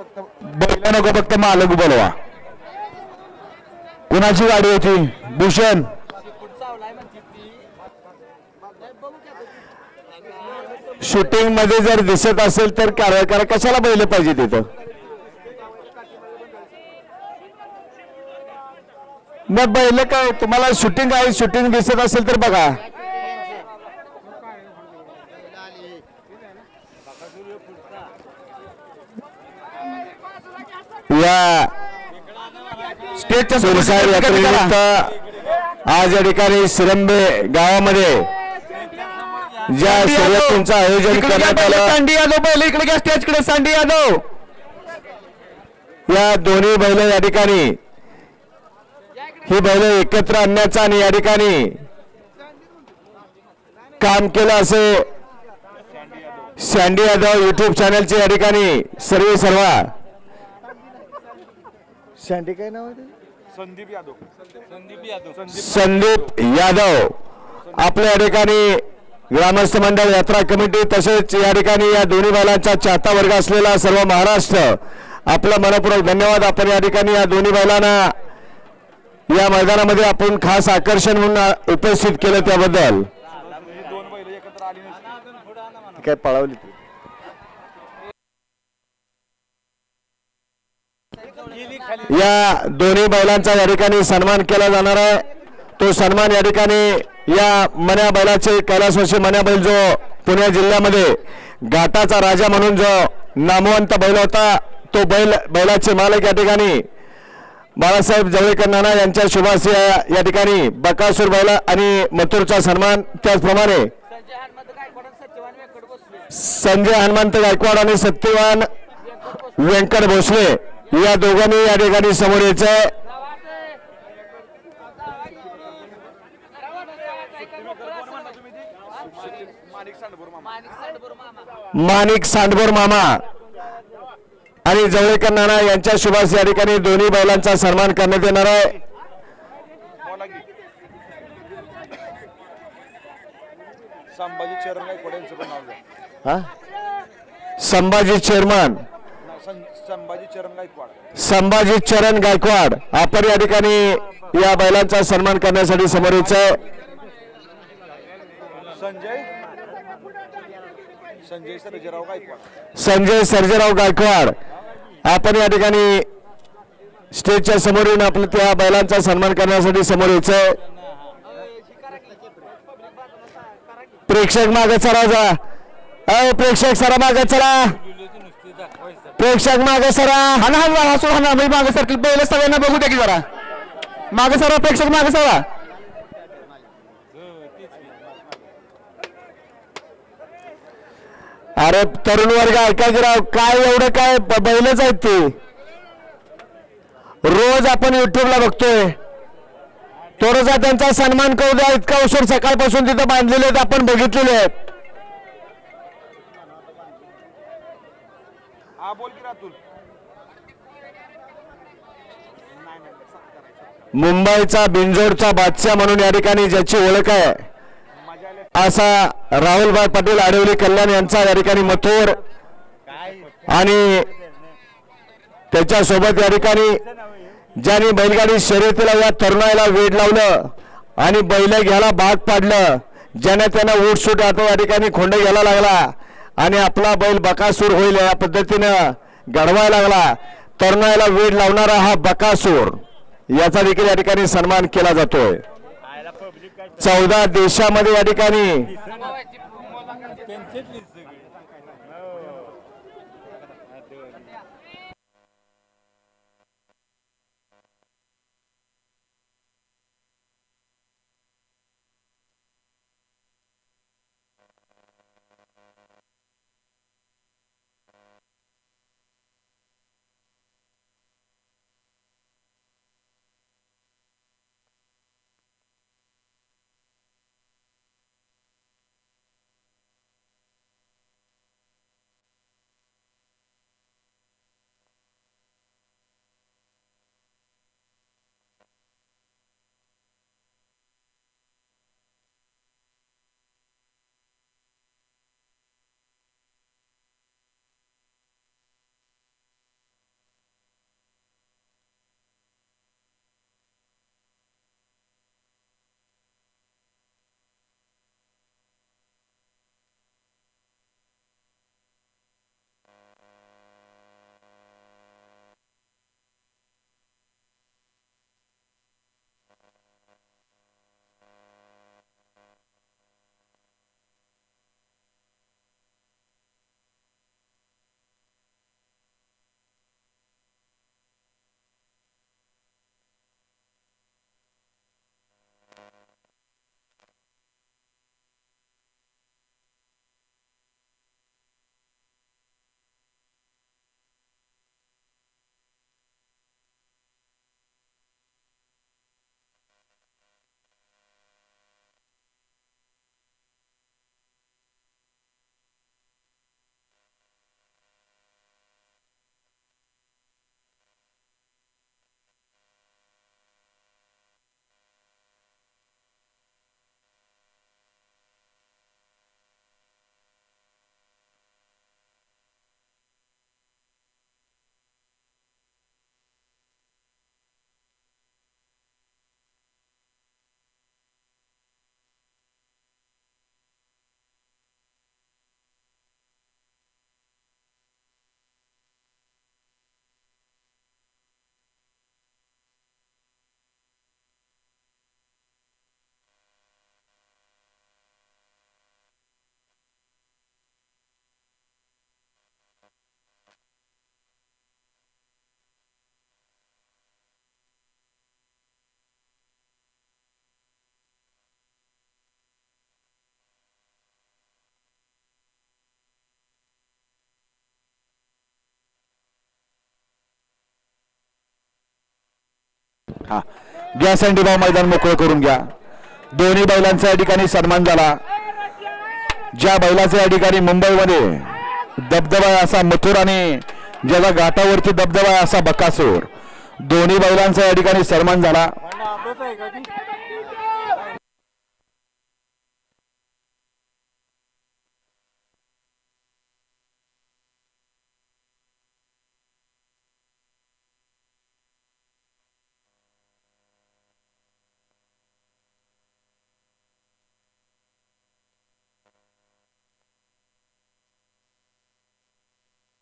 बैला नको फक्त मालक बोलवा. कुणाची गाडी होती? भूषण. शूटिंगमध्ये जर दिसत असेल तर कारवाई करा. कशाला बैल पाहिजे तिथं? मग बैल काय? तुम्हाला शूटिंग आहे शूटिंग दिसत असेल तर बघा. या सुरसाई यात्रेनिमित्त आज या ठिकाणी सिरंबे गावामध्ये ज्या शर्यतींचं आयोजन करण्यात आलं. सांडी यादव पहिले इकडे घ्या स्टेजकडे सांडी यादव. या दोन्ही बैल या ठिकाणी. ही बैल एकत्र आणण्याचा आणि या ठिकाणी काम केलं असे सँडी यादव युट्यूब चॅनलचे या ठिकाणी सर्व सर्व सँडी काय नाव संदीप यादव. संदीप यादव. संदीप यादव. आपल्या या ठिकाणी ग्रामस्थ मंडळ यात्रा कमिटी तसेच या ठिकाणी या दोन्ही बैलांचा चाहता वर्ग असलेला सर्व महाराष्ट्र आपला मनपूर्वक धन्यवाद. आपण या ठिकाणी या दोन्ही बैलांना या मैदानामध्ये आपण खास आकर्षण म्हणून उपस्थित केलं त्याबद्दल. दोन बैल एकत्र आली नसती काय पळवली या दोन्ही बैलांचा या ठिकाणी सन्मान केला जाणार आहे. तो सन्मान या ठिकाणी या मन्या बैलाचे कैलासवासी मन्या बैल जो पुणे जिल्ह्यामध्ये घाटाचा राजा म्हणून जो नामवंत बैल होता तो बैल बैलाचे मालक या ठिकाणी बाळासाहेब जवळेकर नाना यांच्या शुभाशी या या ठिकाणी बकासूर बैला आणि मथुरचा सन्मान त्याचप्रमाणे संजय हनुमंत गायकवाड आणि सत्यवान व्यंकट भोसले या दोघांनी या ठिकाणी समोर यायचंय. माणिक सांडभोर मामा आणि जवळकर नाना यांच्या शुभास या ठिकाणी दोन्ही बैलांचा सन्मान करण्यात येणार आहे. संभाजी हा? संभाजी चेअरमन. संभाजी चरण गायकवाड. संभाजी चरण गायकवाड. आपण या ठिकाणी या बैलांचा सन्मान करण्यासाठी समोर संजय? संजय सर्जेराव गायकवाड. संजय सर्जेराव गायकवाड. आपण या ठिकाणी स्टेजच्या समोर येऊन आपलं त्या बैलांचा सन्मान करण्यासाठी समोर यायचंय प्रेक्षक मागे चला जा. अय प्रेक्षक सरा मागे चला प्रेक्षक मागे सरा. हा ना हा हसू हा ना मी मागे सरकल. पहिले सगळ्यांना बघू द्या की जरा. मागे सरा प्रेक्षक मागे सरा. अरे तरुण वर्ग ऐकायचे राव काय एवढं काय बैलच आहेत ते. रोज आपण युट्यूबला बघतोय. थोडासा त्यांचा सन्मान करू द्या. इतका उशीर सकाळपासून तिथं बांधलेले आहेत आपण बघितलेले आहेत. हा बोल की रातूल मुंबईचा बिंजोडचा बादशाह म्हणून या ठिकाणी ज्याची ओळख आहे असा राहुलभाई पाटील आडवली कल्याण यांचा या ठिकाणी मथुर. आणि त्याच्यासोबत या ठिकाणी ज्यांनी बैलगाडी शर्यतीला या तरुणाला वेड लावलं आणि बैल घ्यायला भाग पाडलं ज्याने त्यांना उठसूट आता या ठिकाणी खोंड घ्यायला लागला. आणि आपला बैल बकासूर होईल या पद्धतीनं घडवायला लागला. तरुणाला वेड लावणारा हा बकासूर. याचा देखील या ठिकाणी सन्मान केला जातोय. चौदा देशामध्ये या ठिकाणी हा. घ्या सँडीभाऊ मैदान मोकळं करून घ्या. दोन्ही बैलांचा या ठिकाणी सन्मान झाला. ज्या बैलाचा या ठिकाणी मुंबईमध्ये दबदबा असा मथुर आणि ज्याला घाटावरती दबदबा असा बकासूर. दोन्ही बैलांचा या ठिकाणी सन्मान झाला.